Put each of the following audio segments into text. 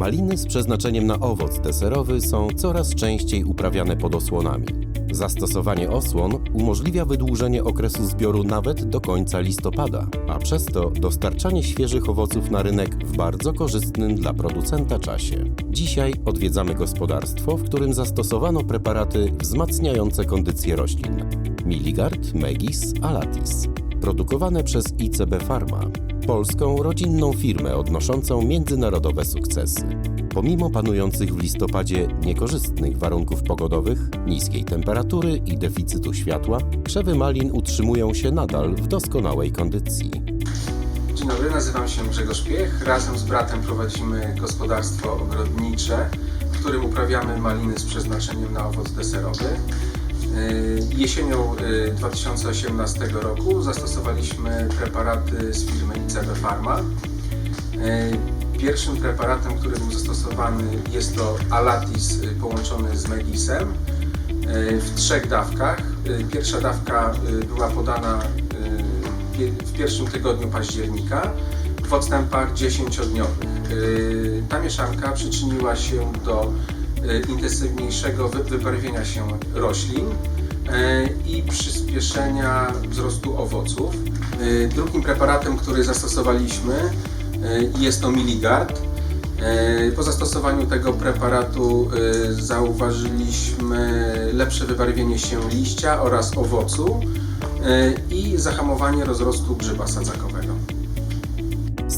Maliny z przeznaczeniem na owoc deserowy są coraz częściej uprawiane pod osłonami. Zastosowanie osłon umożliwia wydłużenie okresu zbioru nawet do końca listopada, a przez to dostarczanie świeżych owoców na rynek w bardzo korzystnym dla producenta czasie. Dzisiaj odwiedzamy gospodarstwo, w którym zastosowano preparaty wzmacniające kondycję roślin. Miligard, Megis, Alatis. Produkowane przez ICB Pharma, polską rodzinną firmę odnoszącą międzynarodowe sukcesy. Pomimo panujących w listopadzie niekorzystnych warunków pogodowych, niskiej temperatury i deficytu światła, krzewy malin utrzymują się nadal w doskonałej kondycji. Dzień dobry, nazywam się Grzegorz Piech. Razem z bratem prowadzimy gospodarstwo ogrodnicze, w którym uprawiamy maliny z przeznaczeniem na owoc deserowy. Yy, Jesienią yy, 2018 roku zastosowaliśmy preparaty z firmy ICB Pharma. Yy, Pierwszym preparatem, który był zastosowany jest to Alatis połączony z Megisem w trzech dawkach. Pierwsza dawka była podana w pierwszym tygodniu października w odstępach 10-dniowych. Yy, Ta mieszanka przyczyniła się do intensywniejszego wy- wybarwienia się roślin yy, i przyspieszenia wzrostu owoców. Yy, Drugim preparatem, który zastosowaliśmy jest to Miligard. Po zastosowaniu tego preparatu zauważyliśmy lepsze wybarwienie się liścia oraz owocu i zahamowanie rozrostu grzyba sadzakowego.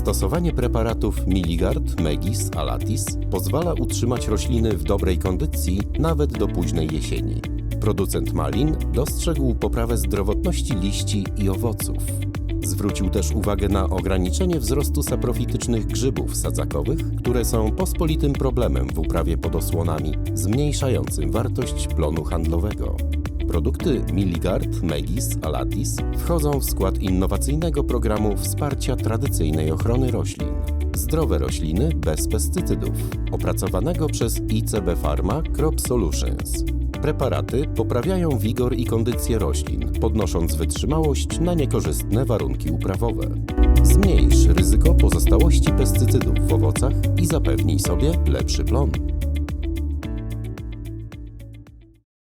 Stosowanie preparatów Miligard, Megis, Alatis pozwala utrzymać rośliny w dobrej kondycji nawet do późnej jesieni. Producent malin dostrzegł poprawę zdrowotności liści i owoców. Zwrócił też uwagę na ograniczenie wzrostu saprofitycznych grzybów sadzakowych, które są pospolitym problemem w uprawie pod osłonami, zmniejszającym wartość plonu handlowego. Produkty Miligard, Megis, Alatis wchodzą w skład innowacyjnego programu wsparcia tradycyjnej ochrony roślin. Zdrowe rośliny bez pestycydów, opracowanego przez ICB Pharma Crop Solutions. Preparaty poprawiają wigor i kondycję roślin, podnosząc wytrzymałość na niekorzystne warunki uprawowe. Zmniejsz ryzyko pozostałości pestycydów w owocach i zapewnij sobie lepszy plon.